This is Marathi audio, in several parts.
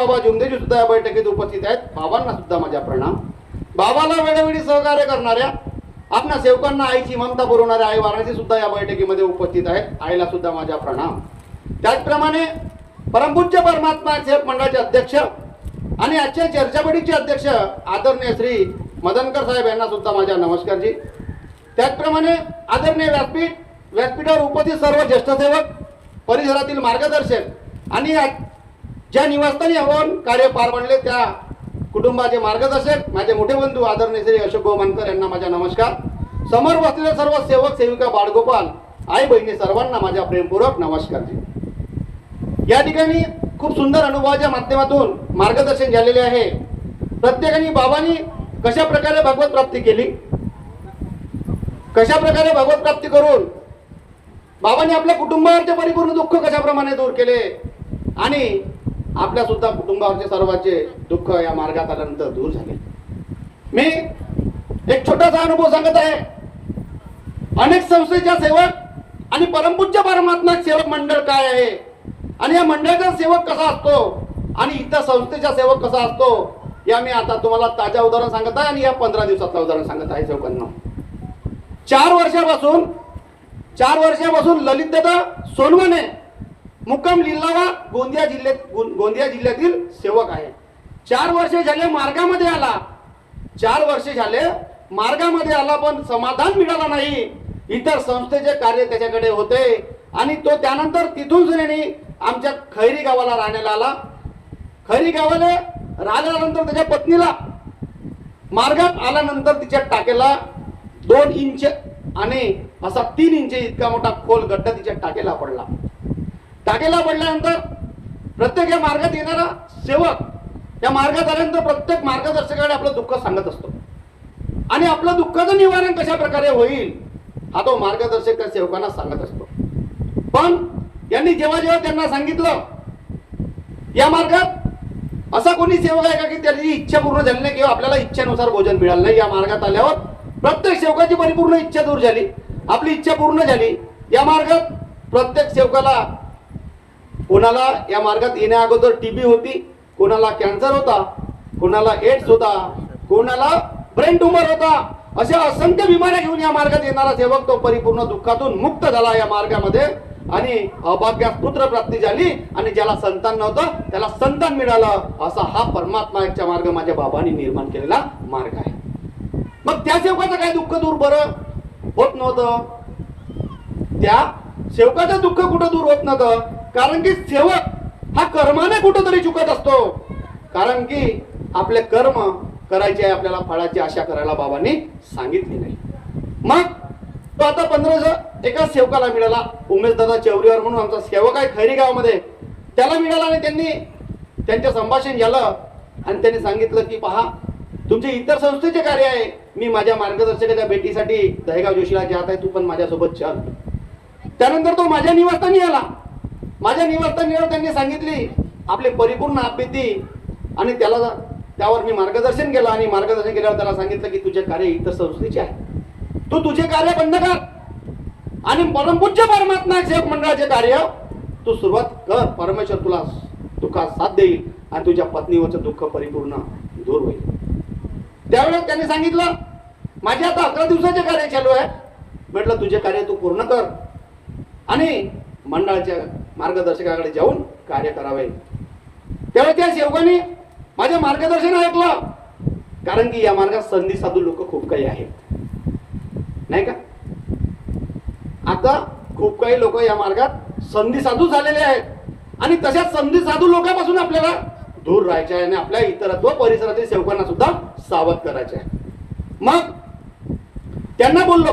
बाबा जुंदेजी सुद्धा या बैठकीत उपस्थित आहेत. बाबांना सुद्धा माझ्या प्रणाम. बाबाला वेळोवेळी सहकार्य करणाऱ्या आपल्या सेवकांना आईची ममता पुरवणाऱ्या आई वाराणसी सुद्धा या बैठकीमध्ये उपस्थित आहेत. आईला सुद्धा माझ्या प्रणाम. त्याचप्रमाणे परमपूज्य परमात्मा सेवक मंडळाचे अध्यक्ष आणि आजच्या चर्चाबडीचे अध्यक्ष आदरणीय श्री मदनकर साहेब यांना सुद्धा माझ्या नमस्कारजी. त्याचप्रमाणे आदरणीय व्यासपीठ व्यासपीठावर उपस्थित सर्व ज्येष्ठ सेवक परिसरातील मार्गदर्शक आणि ज्या निवासस्थानी हवन कार्य पार पडले त्या कुटुंबाचे मार्गदर्शक माझे मोठे बंधू आदरणीय श्री अशोक गोमानकर यांना माझा नमस्कार. समोर बसलेले सर्व सेवक सेविका बाळगोपाल आई बहिणी सर्वांना माझ्या प्रेमपूर्वक नमस्कारजी या ठिकाणी खूप सुंदर अनुभवाच्या माध्यमातून मार्गदर्शन झालेले आहे. प्रत्येकाने बाबांनी कशा प्रकारे भगवत प्राप्ती केली? कशा प्रकारे भगवत प्राप्ती करून बाबांनी आपल्या कुटुंबावरचे परिपूर्ण दुःख कशाप्रमाणे दूर केले? आणि आपल्या सुद्धा कुटुंबावरचे सर्वांचे दुःख या मार्गात आल्यानंतर दूर झाले. मी एक छोटासा अनुभव सांगत आहे. अनेक संस्थेच्या सेवक आणि परमपूज्य परमात्मा सेवक मंडळ काय आहे? आणि या मंडळाचा सेवक कसा असतो? आणि इतर संस्थेचा सेवक कसा असतो? या मी आता तुम्हाला ताज्या उदाहरण सांगत आहे आणि या पंधरा दिवसातलं उदाहरण सांगत आहे सेवकांना चार वर्षापासून चार वर्षापासून ललितदादा सोनवणे मुक्काम लिल्लावा गोंदिया जिल्ह्यात गोंदिया जिल्ह्यातील सेवक आहे. चार वर्षे झाले मार्गामध्ये आला. चार वर्षे झाले मार्गामध्ये आला पण समाधान मिळाला नाही. इतर संस्थेचे कार्य त्याच्याकडे होते. आणि तो त्यानंतर तिथून सुनेनी आमच्या खैरी गावाला राहण्याला आला. खैरी गावाला राहिल्यानंतर त्याच्या पत्नीला मार्गात आल्यानंतर तिच्या टाकेला दोन इंच आणि असा तीन इंच इतका मोठा खोल गड्डा तिच्या टाकेला पडला. टाकेला पडल्यानंतर प्रत्येक या मार्गात येणारा सेवक या मार्गात आल्यानंतर प्रत्येक मार्गदर्शकाकडे आपलं दुःख सांगत असतो. आणि आपलं दुःखाचं निवारण कशा प्रकारे होईल हा तो मार्गदर्शक त्या सेवकांना सांगत असतो. पण यांनी जेव्हा जेव्हा त्यांना सांगितलं या मार्गात असा कोणी सेवक आहे का की त्याची इच्छा पूर्ण झाली नाही किंवा आपल्याला इच्छेनुसार भोजन मिळालं नाही या मार्गात आल्यावर प्रत्येक सेवकाची परिपूर्ण इच्छा दूर झाली. आपली इच्छा पूर्ण झाली. या मार्गात प्रत्येक सेवकाला कोणाला या मार्गात येण्या अगोदर टीबी होती कोणाला कॅन्सर होता कोणाला एड्स होता कोणाला ब्रेन ट्युमर होता अशा असंख्य बिमाऱ्या घेऊन या मार्गात येणारा सेवक तो परिपूर्ण दुःखातून मुक्त झाला या मार्गामध्ये. आणि अभाग्यास पुत्र प्राप्ती झाली आणि ज्याला संतान नव्हतं त्याला संतान मिळालं असा हा परमात्माच्या मार्ग माझ्या बाबांनी निर्माण केलेला मार्ग आहे. मग त्या सेवकाचं काय दुःख दूर बरं? होत नव्हतं. त्या सेवकाचं दुःख कुठं दूर होत नव्हतं? कारण की सेवक हा कर्माने कुठंतरी चुकत असतो. कारण की आपले कर्म करायचे आहे आपल्याला फळाची आशा करायला बाबांनी सांगितली नाही. मग तो आता पंधरा दिवस एका सेवकाला मिळाला. उमेशदादा चौरीवर म्हणून आमचा सेवक आहे खैरी गावामध्ये. त्याला मिळाला आणि त्यांनी त्यांचं संभाषण झालं. आणि त्यांनी सांगितलं की पहा तुमचे इतर संस्थेचे कार्य आहे. मी माझ्या मार्गदर्शकाच्या भेटीसाठी दहेगाव जोशीला जात आहे. तू पण माझ्यासोबत चल. त्यानंतर तो माझ्या निवासस्थानी आला. माझ्या निवासस्थानी त्यांनी सांगितली. आपली परिपूर्ण आपत्ती आणि त्याला त्यावर मी मार्गदर्शन केलं आणि मार्गदर्शन केल्यावर त्याला सांगितलं की तुझे कार्य इतर संस्थेचे आहे. तू तुझे कार्य बंद कर. आणि परमपूज्य परमात्मा सेवक मंडळाचे कार्य तू सुरुवात कर. परमेश्वर तुला दुःखात साथ देईल आणि तुझ्या पत्नीवरचं दुःख परिपूर्ण दूर होईल. त्यावेळेस त्यांनी सांगितलं माझे आता अकरा दिवसाचे कार्य चालू आहे. म्हटलं तुझे कार्य तू पूर्ण कर. आणि मंडळाच्या मार्गदर्शकाकडे जाऊन कार्य करावे. त्यामुळे त्या सेवकाने माझे मार्गदर्शन ऐकलं. कारण की या मार्गात संधी साधू लोक खूप काही आहेत. नाही का? आता खूप काही लोक या मार्गात संधी साधू झालेले आहेत. आणि तशाच संधी साधू लोकांपासून आपल्याला दूर राहायचे आहे आणि आपल्या इतरत्व परिसरातील सेवकांना सुद्धा सावध करायचे आहे. मग त्यांना बोललो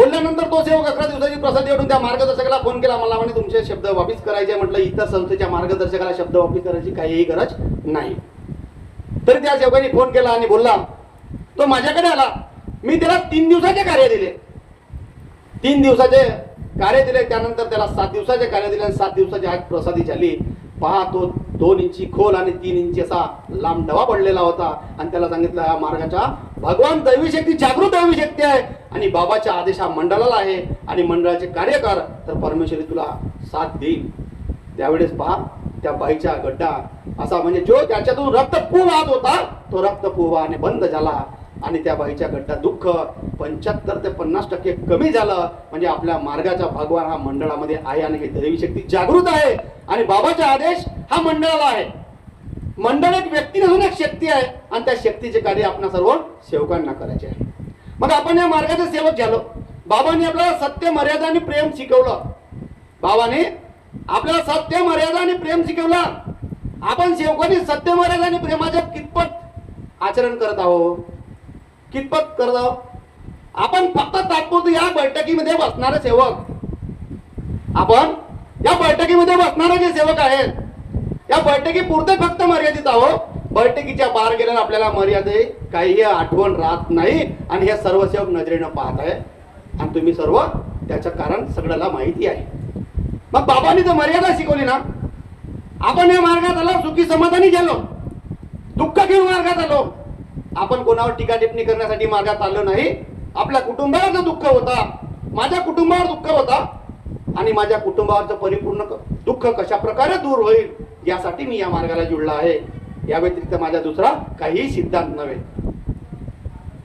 बोलल्यानंतर तो सेवक अकरा दिवसाची प्रसाद येऊन त्या मार्गदर्शकाला फोन केला. मला म्हणे तुमचे शब्द वापिस करायचे म्हटलं इतर संस्थेच्या मार्गदर्शकाला शब्द वापिस करायची काहीही गरज नाही. तरी त्या सेवकाने फोन केला आणि बोलला तो माझ्याकडे आला. मी त्याला तीन दिवसाचे कार्य दिले. तीन दिवसाचे कार्य दिले. त्यानंतर त्याला सात दिवसाचे कार्य दिले आणि सात दिवसाची आज प्रसादी झाली. पहा तो दोन इंची खोल आणि तीन इंची असा लांब डबा पडलेला होता. आणि त्याला सांगितलं या मार्गाच्या भगवान दैवी शक्ती जागृत दैवी शक्ती आहे. आणि बाबाच्या आदेश हा मंडळाला आहे. आणि मंडळाचे कार्य कर तर परमेश्वरी तुला साथ देईल. त्यावेळेस पहा त्या बाईचा गड्डा असा म्हणजे जो त्याच्यातून रक्तपू वाहत होता तो रक्तपू वाहने बंद झाला. आणि त्या बाईच्या गड्ड्यात दुःख पंच्याहत्तर ते पन्नास टक्के कमी झालं. म्हणजे आपल्या मार्गाचा भगवान हा मंडळामध्ये आहे आणि ही दैवी शक्ती जागृत आहे. आणि बाबाचा आदेश हा मंडळाला आहे. मंडळ एक व्यक्ती नसून एक शक्ती आहे. आणि त्या शक्तीचे कार्य आपण सर्व सेवकांना करायचे आहे. मग आपण या मार्गाचे सेवक झालो. बाबांनी आपल्याला सत्य मर्यादा आणि प्रेम शिकवलं. बाबाने आपल्याला सत्य मर्यादा आणि प्रेम शिकवला. आपण सेवकांनी सत्य मर्यादा आणि प्रेमाच्या कितपत आचरण करत आहोत? कितपत करत आहोत आपण फक्त तात्पुरतं या बैठकीमध्ये बसणारे सेवक. आपण या बैठकीमध्ये बसणारे जे सेवक आहेत या बैठकी पुरते फक्त मर्यादित आहोत. बैठकीच्या बाहेर गेल्यानं आपल्याला मर्यादे काही आठवण राहत नाही आणि हे सर्व सेवक नजरेनं पाहत आहे आणि तुम्ही सर्व त्याचं कारण सगळ्याला माहिती आहे. मग बाबांनी तर मर्यादा शिकवली ना. आपण या मार्गात आलो सुखी समाधानी गेलो दुःख घेऊन मार्गात आलो. आपण कोणावर टीका टिप्पणी करण्यासाठी मार्गात आलो नाही. आपल्या कुटुंबावर जो दुःख होता. माझ्या कुटुंबावर दुःख होता. आणि माझ्या कुटुंबावरचं परिपूर्ण दुःख कशा प्रकारे दूर होईल यासाठी मी या मार्गाला जुळला आहे. या व्यतिरिक्त माझा दुसरा काहीही सिद्धांत नव्हे.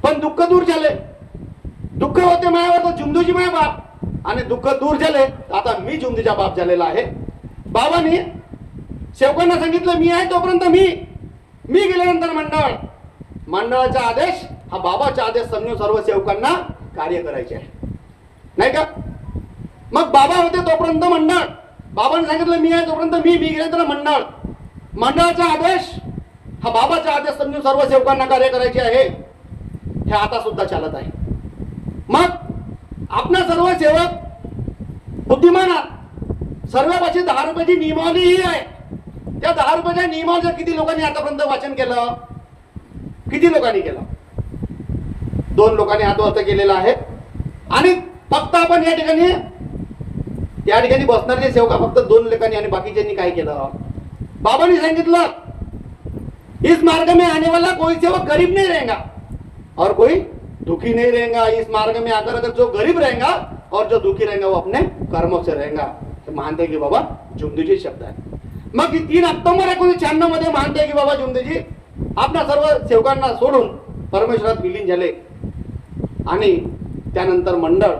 पण दुःख दूर झाले. दुःख होते माझ्यावर तर जुमदूजी माझ्या बाप. आणि दुःख दूर झाले आता मी जुमदीचा बाप झालेला आहे. बाबांनी सेवकांना सांगितलं मी आहे तोपर्यंत मी. मी गेल्यानंतर मंडळ. मंडळाचा आदेश हा बाबाचा आदेश समजून सर्व सेवकांना कार्य करायचे आहे. नाही का? मग बाबा होते तोपर्यंत मंडळ. बाबांनी सांगितलं मी आहे तोपर्यंत मी मी गेल्यानंतर मंडळ. मंडळाचा आदेश हा बाबाचा आदेश समजून सर्व सेवकांना कार्य करायचे आहे. हे आता सुद्धा चालत आहे. मग आपणा सर्व सेवक बुद्धिमान सर्व भाषेत दहा रुपयाची नियमावली ही आहे. त्या दहा रुपयाच्या नियमाचं किती लोकांनी आतापर्यंत वाचन केलं? किती लोकांनी केला? दोन लोकांनी आत्महत्या केलेला आहे. आणि फक्त आपण या ठिकाणी या ठिकाणी बसणारे सेवका फक्त दोन लोकांनी आणि बाकीच्यांनी काय केलं? बाबांनी सांगितलं इस मार्ग में आने वाला कोई सेवक गरीब नहीं रहेगा और कोई दुखी नहीं रहेगा। इस मार्ग में आकर अगर जो गरीब रहेगा और जो दुखी रहेगा वो अपने कर्मों से रहेगा। तो मानते की बाबा जुमदीजी शब्द आहे मग तीन ऑक्टोबर एकोणीसशे शहाण्णवमध्ये मानते की बाबा जुमदीजी आपल्या सर्व सेवकांना सोडून परमेश्वरात विलीन झाले. आणि त्यानंतर मंडळ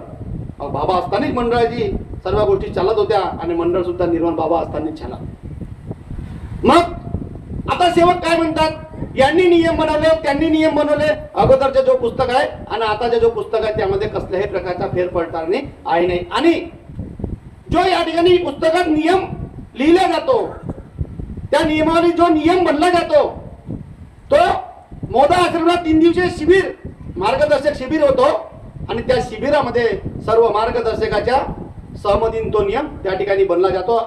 बाबा असतानाच मंडळाची सर्व गोष्टी चालत होत्या आणि मंडळ सुद्धा निर्माण बाबा असतानाच झाला. मग आता सेवक काय म्हणतात? यांनी नियम बनवले त्यांनी नियम बनवले. अगोदरचे जो पुस्तक आहे आणि आताचे जो पुस्तक आहे त्यामध्ये कसल्याही प्रकारचा फेरपडताळणी आहे नाही. आणि जो या ठिकाणी पुस्तकात नियम लिहिला जातो त्या नियमावली जो नियम बनला जातो तो मोदा आश्रमला तीन दिवसीय शिबिर मार्गदर्शक शिबिर होतो. आणि त्या शिबिरामध्ये सर्व मार्गदर्शकाच्या सहमतीन तो नियम त्या ठिकाणी बनला जातो.